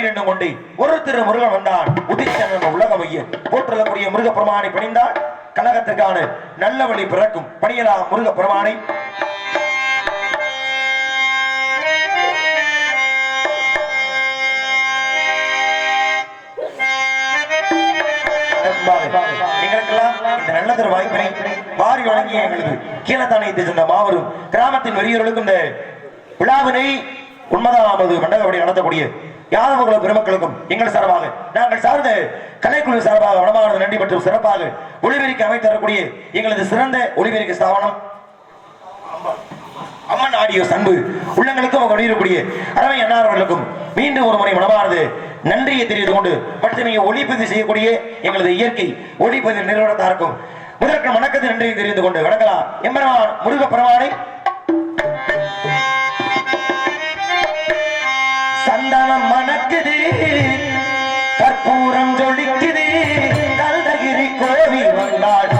நின்று கொண்டு ஒரு திரு முருகன் வந்தான். உதித்தனன் உலக மையன். போற்றலக்கூடிய முருக பெருமானை பணிந்தால் கழகத்திற்கான நல்ல வழி பிறக்கும் பணியலாம் முருக பெருமானை இந்த நல்ல வாய்ப்பினை வாரி வழங்கிய எங்களது கீழத்தானயத்தை சேர்ந்த மாபெரும் கிராமத்தின் வெறியர்களுக்கும் இந்த விழாவினை உண்மதாமது மண்டபப்படி நடத்தக்கூடிய யாதவகுல பெருமக்களுக்கும் எங்கள் சார்பாக நாங்கள் சார்ந்த கலைக்குழு சார்பாக வடமானது நன்றி மற்றும் சிறப்பாக ஒளிவெறிக்கு அமைத்து தரக்கூடிய எங்களது சிறந்த ஒளிவெறிக்கு ஸ்தாபனம். அம்மன் ஆடியோ சன்பு உள்ளங்களுக்கும் அவங்க வெளியிடக்கூடிய அறவை அன்னார்களுக்கும் மீண்டும் ஒரு முறை மனமானது நன்றியை தெரிவித்துக் கொண்டு மற்றும் இங்கே ஒளிப்பதிவு செய்யக்கூடிய எங்களது இயற்கை ஒளிப்பதிவு நிறுவனத்தாருக்கும் முதற்கு வணக்கத்தை நன்றியை தெரிந்து கொண்டு வணங்கலாம் எம்பெருமான் முருக பெருமானை. சந்தானம் மணக்குது கற்பூரம் ஜொலிக்குது. கல்தகிரி கோவில் வந்தாள்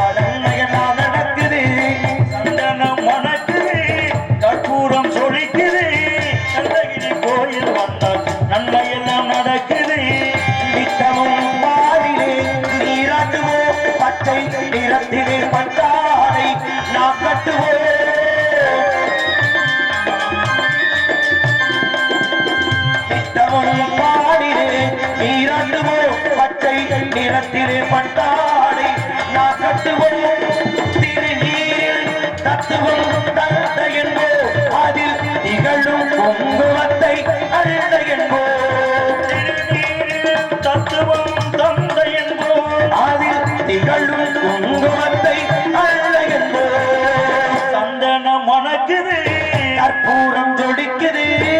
நீராட்டுவோம் பச்சை நிறத்திலே பட்டாடை நாம் கட்டுவோம். திருநீரில் தத்துவம் தந்த என்போம். அதில் திகழும் குங்குமத்தை அருந்த என்போம். திருநீரில் தத்துவம் தந்த என்போம். அதில் திகழும் குங்குமத்தை அள்ள என்போம். சந்தனம் மணக்குது. கற்பூரம் ஜொலிக்குது.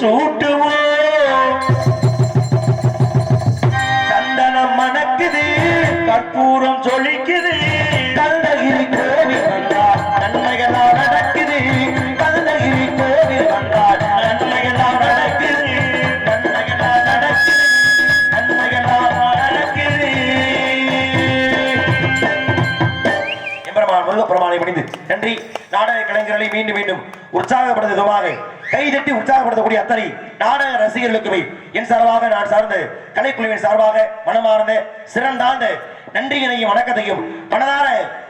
சூட்டுவோம் சந்தனம் மணக்குது கற்பூரம் சொலிக்குது. கந்தகிரி கோவில் வந்தால் நன்மைகளால் நடக்குது கந்தகிரி கோவில் வந்தால் நன்மைகளால் நடக்குது நன்மைகளால் நடக்குது நன்மைகளால் நடக்குது எம்பெருமான் முருகப்பெருமானை முடிந்து நன்றி. நாடக கலைஞர் கலைஞர்களை மீண்டும் மீண்டும் உற்சாகப்படுத்த கை தட்டி உற்சாகப்படுத்தக்கூடிய அத்தனை நாடக ரசிகர்களுக்குமே என் சார்பாக நான் சார்ந்த கலைக்குழுவின் சார்பாக மனமார்ந்து சிறந்தாந்த நன்றியினையும் வணக்கத்தையும் மனதார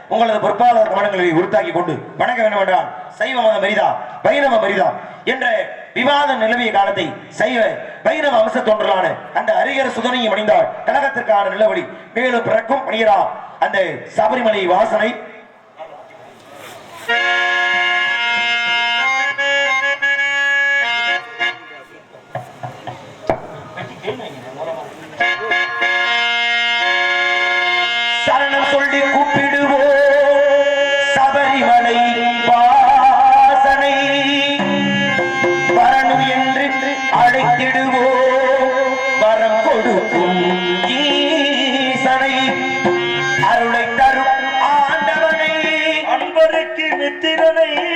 உங்களது பொறுப்பாளர் கவனங்களை உறுத்தாக்கி கொண்டு வணங்க வேண்டும் என்றால் சைவ மத மரிதா வைணவ மரிதா என்ற விவாதம் நிலவிய காலத்தை சைவ வைணவ அம்ச தொன்றலான அந்த அரிகர சுதனையும் அணிந்தால் கழகத்திற்கான நிலவடி மேலும் பிறக்கும் பணியரா அந்த சபரிமலை வாசனை. திறனை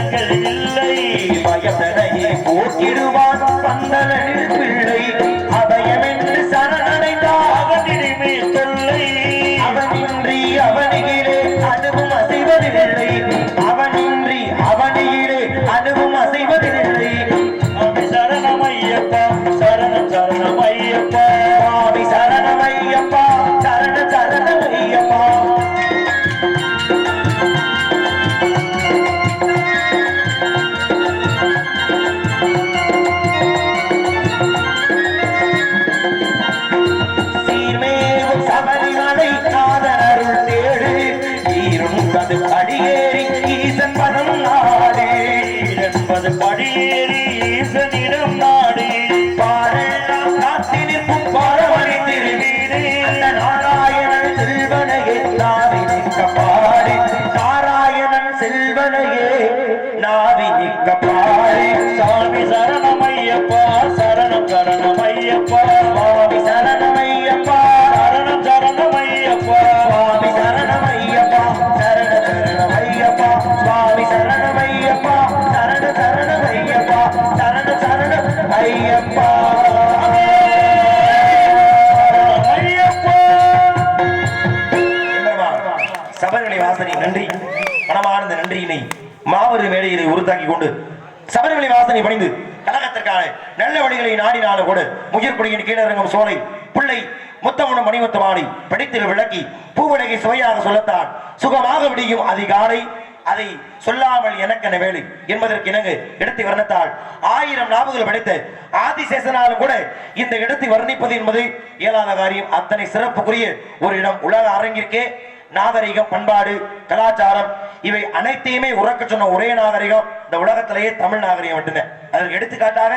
சஞ்சலங்கள் இல்லை பயதனையை போக்கிடுவான் பந்தலனில் பிள்ளை. அபயமென்று சரணடைந்தார் அவனிடமே தொல்லை. அவனின்றி அவன் சரணமையப்பா. சுவாமி சரணமையப்பா. சரணம் சரணமையப்பா சுவாமி சரணமையப்பா. சரண சரணமையப்பா சுவாமி சரணமையப்பா. சரண சரணமையப்பா சரண சரண ஐயப்பா சபரிமலை வாசனை நன்றி. மனமார்ந்த நன்றியினை மாபெரு மேடையிலே உருத்தாக்கி கொண்டு சபரிமலை வாசனை பணிந்து கழகத்திற்கான நல்ல வழிகளை நாடினாலும் கூட முயற்குடியின் கீழறங்கும் சோலை பிள்ளை முத்தமுடன் மணிமுத்தமானி படித்தில் விளக்கி பூவிலகை சுவையாக சொல்லத்தான் சுகமாக விடியும் அதிகாலை அதை சொல்லாமல் எனக்கென வேலை என்பதற்கு இணங்கு எடுத்து வர்ணத்தால் ஆயிரம் நாவுகள் படைத்த ஆதிசேஷனாலும் கூட இந்த இடத்தை வர்ணிப்பது என்பது இயலாத காரியம். அத்தனை சிறப்புக்குரிய ஒரு இடம் உலக அரங்கிற்கே. நாகரிகம் பண்பாடு கலாச்சாரம் இவை அனைத்தையுமே உறக்க சொன்ன ஒரே நாகரிகம் இந்த உலகத்திலேயே தமிழ் நாகரிகம் மட்டும்தான் அதற்கு எடுத்துக்காட்டாக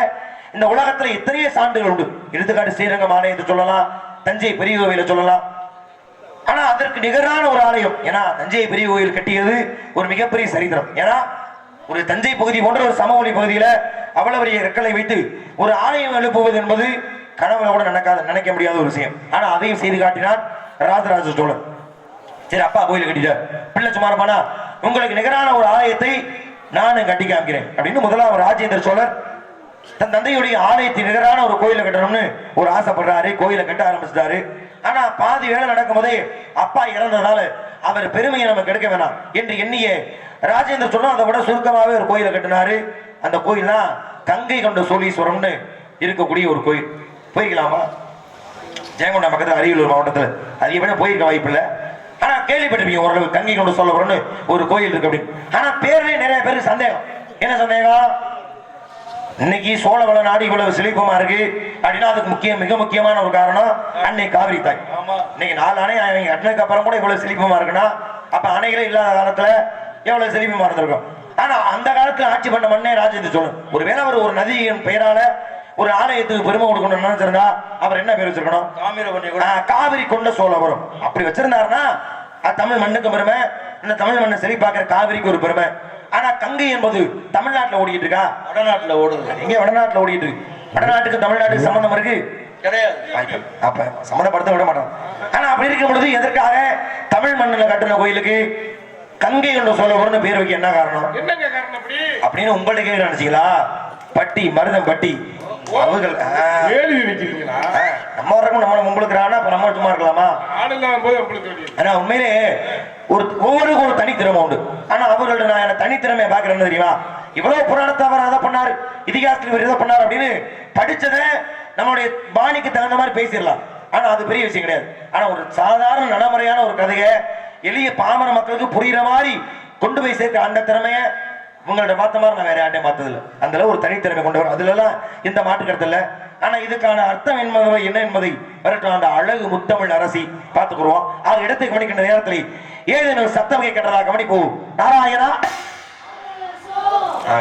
இந்த உலகத்துல எத்தனையோ சான்றுகள் உண்டு. எடுத்துக்காட்டு ஸ்ரீரங்கம் ஆலயத்தை சொல்லலாம் தஞ்சை பெரிய கோவிலை சொல்லலாம். ஆனா அதற்கு நிகரான ஒரு ஆலயம். ஏன்னா தஞ்சை பெரிய கோயில் கட்டியது ஒரு மிகப்பெரிய சரித்திரம். ஏன்னா ஒரு தஞ்சை பகுதி போன்ற ஒரு சமவெளி பகுதியில அவ்வளவு பெரிய ரெக்களை வைத்து ஒரு ஆலயம் எழுப்புவது என்பது கனவுல கூட நடக்காத நினைக்க முடியாத ஒரு விஷயம். ஆனா அதையும் செய்து காட்டினார் ராஜராஜ சோழன். சரி அப்பா கோயில் கட்டிட்டார். பிள்ளை சுமாரமானா உங்களுக்கு நிகரான ஒரு ஆலயத்தை நானும் கட்டி காமிக்கிறேன் அப்படின்னு முதலாம் ராஜேந்திர சோழர் தன் தந்தையுடைய ஆலயத்தை நிகரான ஒரு கோயிலை கட்டணும்னு ஒரு ஆசைப்படுறாரு கோயிலை கட்ட ஆரம்பிச்சிட்டாரு. ஆனா பாதி வேலை நடக்கும் போதே அப்பா இறந்ததால அவர் பெருமையை நமக்கு எடுக்க வேணாம் என்று எண்ணிய ராஜேந்திர சோழன் அதை விட சுருக்கமாகவே ஒரு கோயிலை கட்டினாரு. அந்த கோயில்னா கங்கை கொண்ட சோழீஸ்வரம்னு இருக்கக்கூடிய ஒரு கோயில். போய்க்கலாமா? ஜெயங்கொண்டா பக்கத்தில் அரியலூர் மாவட்டத்தில். அதிகப்படியா போயிருக்க வாய்ப்பு இல்லை. ஆனா கேள்விப்பட்டிருப்பீங்க ஓரளவு கங்கை கொண்டு சொல்லப்படுறோம்னு ஒரு கோயில் இருக்கு அப்படின்னு. ஆனா பேர்லயே நிறைய பேருக்கு சந்தேகம். என்ன சந்தேகம்? இன்னைக்கு சோழவள நாடு இவ்வளவு செழிப்பமா இருக்கு அப்படின்னா அதுக்கு முக்கிய மிக முக்கியமான ஒரு காரணம் அன்னை காவிரி தாய். இன்னைக்கு நாலு அணை அவங்க கட்டினதுக்கு அப்புறம் கூட இவ்வளவு செழிப்பமா இருக்குன்னா அப்ப அணைகளே இல்லாத காலத்துல எவ்வளவு செழிப்பமா இருந்திருக்கும் ஆனா அந்த காலத்துல ஆட்சி பண்ண மண்ணே ராஜ்யத்தை சொல்லணும் ஒருவேளை அவர் ஒரு நதியின் பெயரால ஒரு ஆலயத்துக்கு பெருமை கொடுக்கணும்னு நினைச்சிருந்தா அவர் என்ன பேர் வச்சிருக்கணும்? காவிரி கொண்ட சோழபுரம். அப்படி வச்சிருந்தாருன்னா தமிழ் மண்ணுக்கு பெருமை. இந்த தமிழ் மண்ணை செழிப்பாக்குற காவிரிக்கு ஒரு பெருமை. ஆனா கங்கை என்பது தமிழ்நாட்டுல ஓடிட்டு இருக்கா? வடநாட்டுல ஓடுது. எங்க வடநாட்டுல ஓடிட்டு இருக்கு. வடநாட்டுக்கு தமிழ்நாட்டுக்கு சம்பந்தம் இருக்கு? கிடையாது. அப்ப சம்மந்தப்படுத்த விட மாட்டோம். ஆனா அப்படி இருக்கும் பொழுது எதற்காக தமிழ் மண்ணுல கட்டின கோயிலுக்கு கங்கை கொண்ட சோழபுரம்னு பேர் வைக்க என்ன காரணம்? என்னங்க காரணம் அப்படி? அப்படின்னு நினைச்சீங்களா பட்டி மருதம் பட்டி. அவர்கள் நம்ம வர்றக்கும் நம்ம உங்களுக்கு அப்ப நம்ம சும்மா இருக்கலாமா? போது ஆனா உண்மையிலே ஒரு ஒவ்வொருக்கும் ஒரு தனித்திறமை உண்டு. ஆனா அவர்களோட நான் என்ன தனித்திறமையை பாக்குறேன்னு தெரியுமா? இவ்வளவு புராணத்தை அவர் அதை பண்ணாரு. இதிகாசத்தில் இவர் இதை பண்ணார் அப்படின்னு படிச்சதை நம்மளுடைய பாணிக்கு தகுந்த மாதிரி பேசிடலாம். ஆனா அது பெரிய விஷயம் கிடையாது. ஆனா ஒரு சாதாரண நடைமுறையான ஒரு கதையை எளிய பாமர மக்களுக்கு புரியுற மாதிரி கொண்டு போய் சேர்க்க அந்த திறமையை உங்கள்ட்ட பார்த்த மாதிரி நான் வேற யார்ட்டையும் பார்த்தது இல்லை அந்த அளவு ஒரு தனித்திறமை கொண்டு வரும் அதுல எல்லாம் இந்த மாற்று கருத்து இல்லை. ஆனா இதுக்கான அர்த்தம் என்பதை என்ன என்பதை வரட்டும். அந்த அழகு முத்தமிழ் அரசி பார்த்துக்குருவோம். அது இடத்தை கவனிக்கின்ற நேரத்தில் ஏதேனும் சத்தம் கேட்கிறதா கவனிப்போ. நாராயணா?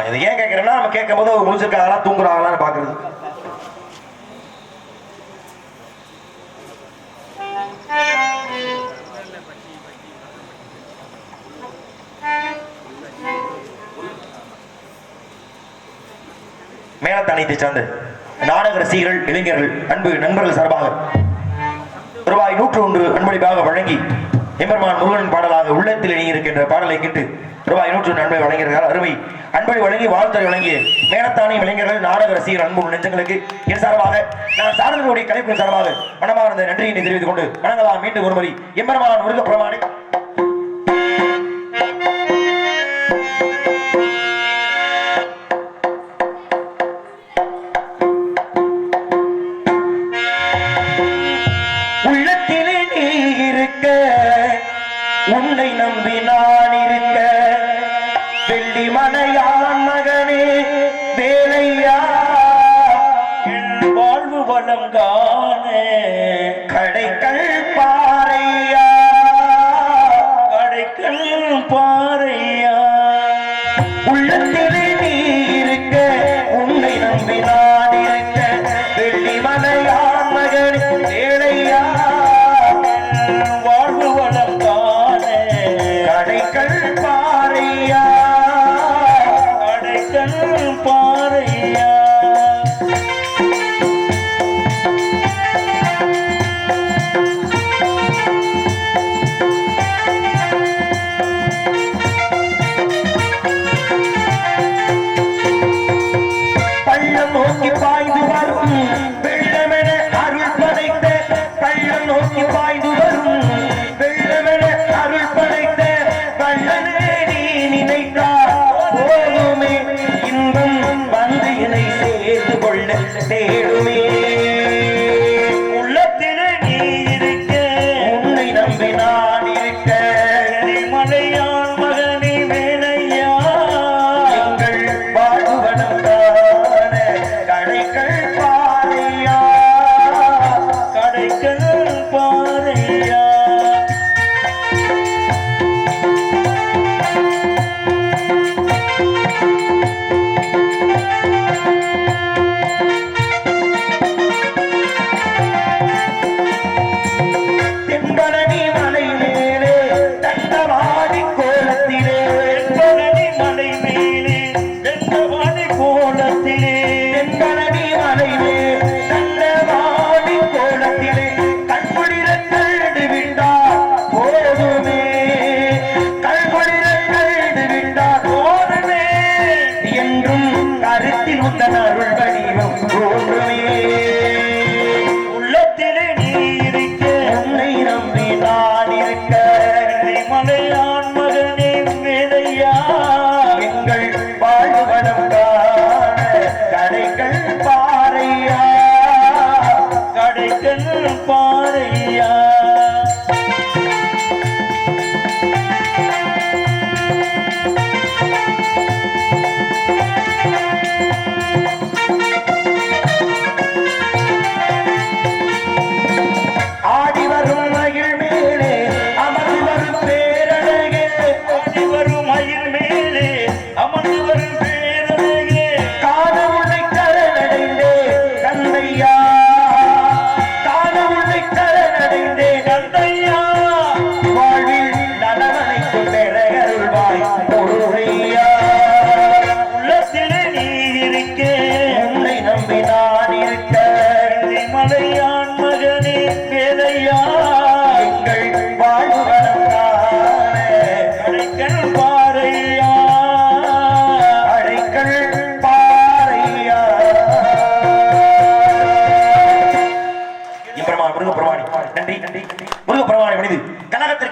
இது ஏன் கேட்கிறேன்னா நம்ம கேட்கும் போது முழிச்சிருக்காங்களா தூங்குறாங்களான்னு பாக்குறது மேலத்தானியத்தை சார்ந்த நாடக ரசிகர்கள் இளைஞர்கள் அன்பு நண்பர்கள் சார்பாக ரூபாய் நூற்று ஒன்று அன்பளிப்பாக வழங்கி எம்பெருமான் முருகன் பாடலாக உள்ளத்தில் இணையிருக்கின்ற பாடலை கேட்டு ரூபாய் நூற்று ஒன்று அன்பை வழங்கியிருக்கிறார். அருமை அன்பை வழங்கி வாழ்த்துறை வழங்கிய மேலத்தானி இளைஞர்கள் நாடக ரசிகர் அன்பு நெஞ்சங்களுக்கு என் சார்பாக நான் சார்ந்தவருடைய கலைப்பின் சார்பாக மனமார்ந்த நன்றியினை தெரிவித்துக் கொண்டு வணங்கலாம். மீண்டும் ஒருமுறை எம்பெருமான் முருக பிரமாணி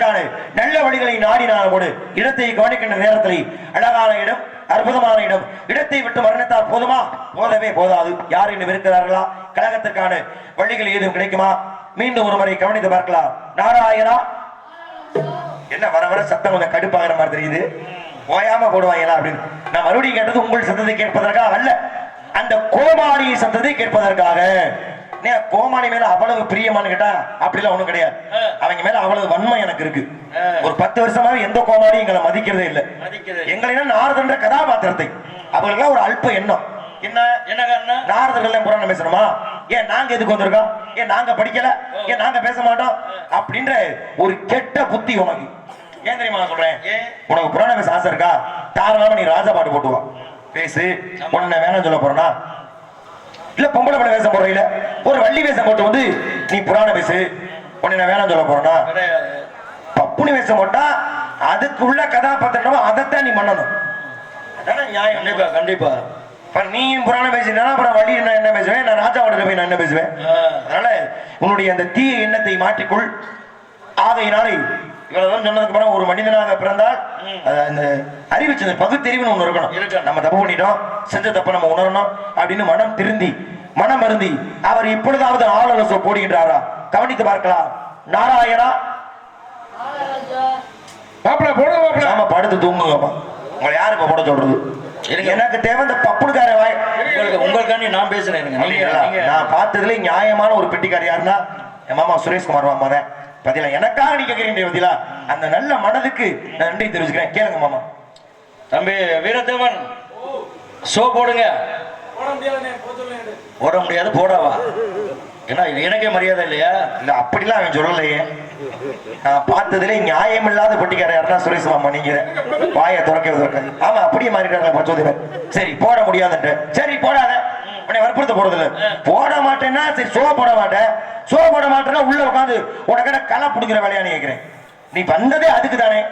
அழகான நல்ல வழிகளை நாடினாலும் கூட இடத்தை கவனிக்கின்ற நேரத்தில் அழகான இடம் அற்புதமான இடம். இடத்தை விட்டு மரணித்தால் போதுமா? போதவே போதாது. யார் இன்னும் இருக்கிறார்களா கழகத்திற்கான வழிகள் ஏதும் கிடைக்குமா? மீண்டும் ஒரு முறை கவனித்து பார்க்கலாம். நாராயணா? என்ன வர வர சத்தம் கொஞ்சம் கடுப்பாகிற மாதிரி தெரியுது. ஓயாம போடுவாங்களா அப்படின்னு. நான் மறுபடியும் கேட்டது உங்கள் சத்தத்தை கேட்பதற்காக அல்ல அந்த கோமாளியின் சத்தத்தை கேட்பதற்காக. நே, கோமாளி மேல அவ்வளவு பிரியமான்னு கேட்டா அப்படிலாம் ஒண்ணும் கிடையாது. அவங்க மேல அவ்வளவு வன்மை எனக்கு இருக்கு. ஒரு பத்து வருஷமாவே எந்த கோமாளியும் எங்களை மதிக்கிறதே இல்ல. எங்களை நாரதன்ற கதாபாத்திரத்தை. அவங்களுக்கெல்லாம் ஒரு அல்ப எண்ணம். என்ன? என்ன காரணம்? நாரதர்கள் புராணம் பேசணுமா? ஏன் நாங்க எதுக்கு வந்திருக்கோம்? ஏன் நாங்க படிக்கல? ஏன் நாங்க பேச மாட்டோம்? அப்படின்ற ஒரு கெட்ட புத்தி உனக்கு. ஏன் தெரியுமா நான் சொல்றேன்? உனக்கு புராணம் பேச ஆசை இருக்கா? தாராளமா நீ ராஜா பாட்டு போட்டு வா பேசு உன்னை வேணாம் சொல்ல போறேனா இல்ல பொம்பளை படம் வேஷம் போடுறீல ஒரு வள்ளி வேஷம் போட்டு வந்து நீ புராணம் பேசு. உன்னை நான் வேணாம் சொல்ல போறேனா கிடையாது பப்புனி வேஷம் போட்டா அதுக்குள்ள கதாபாத்திரம் அதைத்தான் நீ பண்ணணும். அதானே நியாயம்? கண்டிப்பா கண்டிப்பா. இப்ப நீயும் புராணம் பேசினா அப்புறம் வள்ளி நான் என்ன பேசுவேன்? நான் ராஜாவோட போய் நான் என்ன பேசுவேன். அதனால உன்னுடைய அந்த தீய எண்ணத்தை மாற்றிக்கொள். ஆகையினாலே இவ்வளவு சொன்னதுக்கு அப்புறம் ஒரு மனிதனாக பிறந்தால் அஹ், இந்த அறிவு சின்ன பகுத்தறிவுன்னு ஒண்ணு இருக்கணும். இருக்கணும். நம்ம தப்பு பண்ணிட்டோம் செஞ்ச தப்ப நம்ம உணரணும் அப்படின்னு மனம் திருந்தி மனம் அருந்தி அவர் இப்பொழுதாவது ஆளுநர் போடுகின்றாரா? கவனித்து பார்க்கலாம். நாராயணா? மாப்பிள போடுங்க மாப்பிள. நாம படுத்து தூங்குங்கப்பா உங்களை யாரு இப்ப போட சொல்றது. எனக்கு தேவை இந்த பப்புனுக்கார வாய். உங்களுக்கு உங்களுக்காண்டி நான் பேசுறேன் நான் பார்த்ததுல நியாயமான ஒரு பெட்டிக்கார் யாருன்னா என் மாமா சுரேஷ்குமார் மாமா தான் பதிலா எனக்காக நீ கேட்கிறீங்க பதிலா? அந்த நல்ல மனதுக்கு நான் நன்றி தெரிவிச்சுக்கிறேன். கேளுங்க மாமா. தம்பி வீரதேவன் ஷோ போடுங்க. போட முடியாது போடாவா ஏன்னா இது எனக்கே மரியாதை இல்லையா? இல்ல அப்படிலாம் அவன் சொல்லலையே. நான் பார்த்ததுல நியாயம் இல்லாத பெட்டிக்கார யாருன்னா சுரேஷ் மாமா நீங்க வாயை துறக்க துறக்காது. ஆமா அப்படியே மாறிட்டாங்க பச்சோதிவர் சரி போட முடியாதுன்ட்டு. சரி போடாத. உன்னை வற்புறுத்த போறது இல்ல போட மாட்டேன்னா சரி சோ போட மாட்டேன். சோ போட மாட்டேன்னா உள்ள உட்காந்து உனக்கு என்ன களை பிடிக்கிற வேலையா நீ? கேட்கிறேன் நீ வந்ததே அதுக்கு தானே.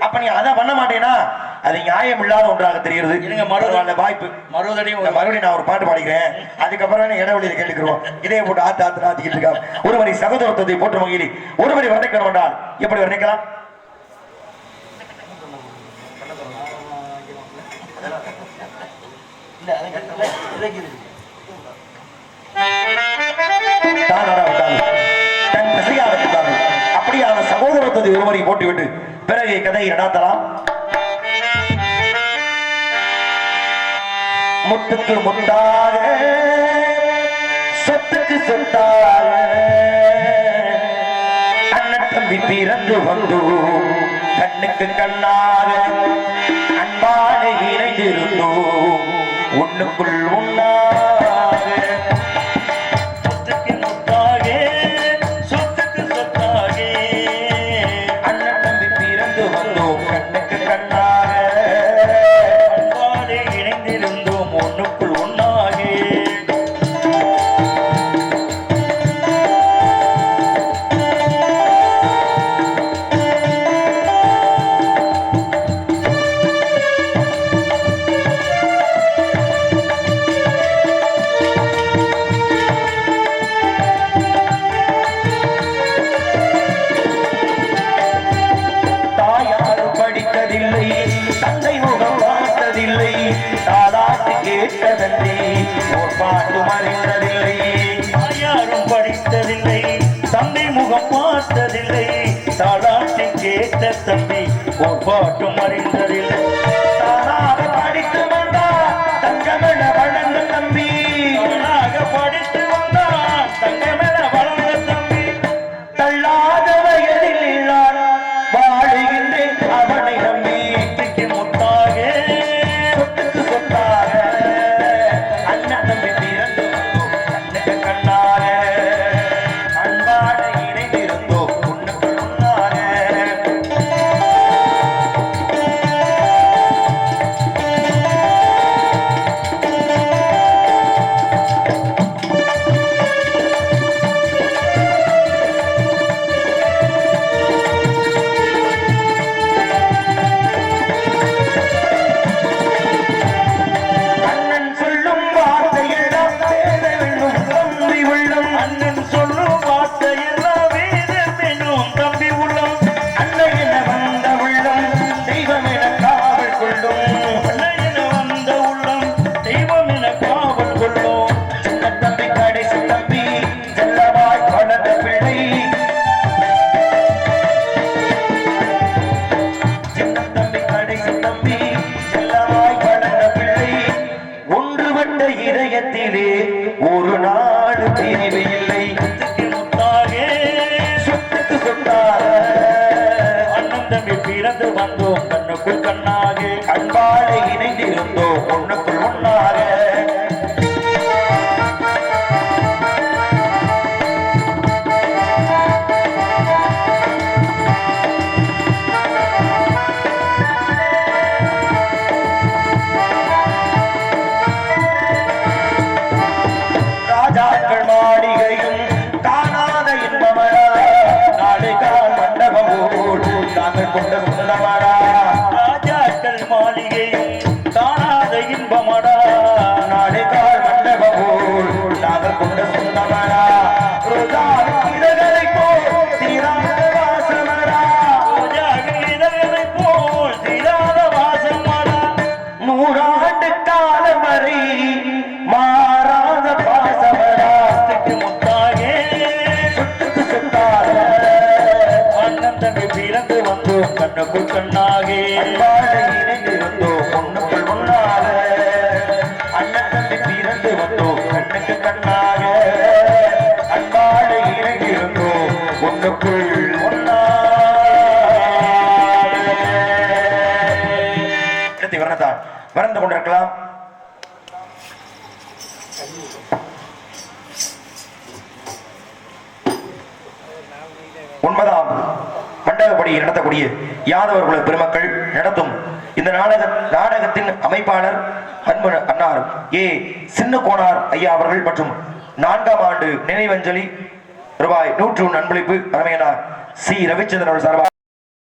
அப்ப நீ அதை பண்ண மாட்டேனா அது நியாயம் இல்லாத ஒன்றாக தெரிகிறது. இருங்க, மறு- பரவாயில்ல, வாய்ப்பு. மறுபடியும் ஒரு- மறுபடியும் நான் ஒரு பாட்டு பாடிக்கிறேன். அதுக்கப்புறம் இடைவெளியில் கேட்டுக்கிறோம் இதே போட்டு ஆத்து ஆத்து ஆத்திக்கிட்டு இருக்கா ஒருவரை சகோதரத்துவத்தை போட்டு மகிழி. ஒருவரை வர்ணிக்கணும் என்றால் எப்படி வர்ணிக்கலாம்? தானாடா விட்டாள். தன் திசையாக விட்டாள். அப்படியான சகோதரத்துவத்தை ஒருவரை போட்டுவிட்டு பிறகு கதையை நடாத்தலாம் முத்துக்கு முத்தாக சொத்துக்கு சொத்தாக அண்ணன் தம்பி பிறந்து வந்து கண்ணுக்கு கண்ணாக அன்பாக இணைந்திருந்தோம் ஒண்ணுக்குள் கேட்ட தம்பி ஒரு பாட்டும் அறிந்ததில்லை நாங்கள் கொண்ட சொந்தமரா கண்ணாகே யாதவர் குல பெருமக்கள் நடத்தும் இந்த நாடக நாடகத்தின் அமைப்பாளர் அன்பு அன்னார் ஏ சின்ன கோனார் ஐயா அவர்கள் மற்றும் நான்காம் ஆண்டு நினைவஞ்சலி ரூபாய் நூற்று ஒன்று அன்பளிப்பு தலைமையினார் சி ரவிச்சந்திரன் சார்பாக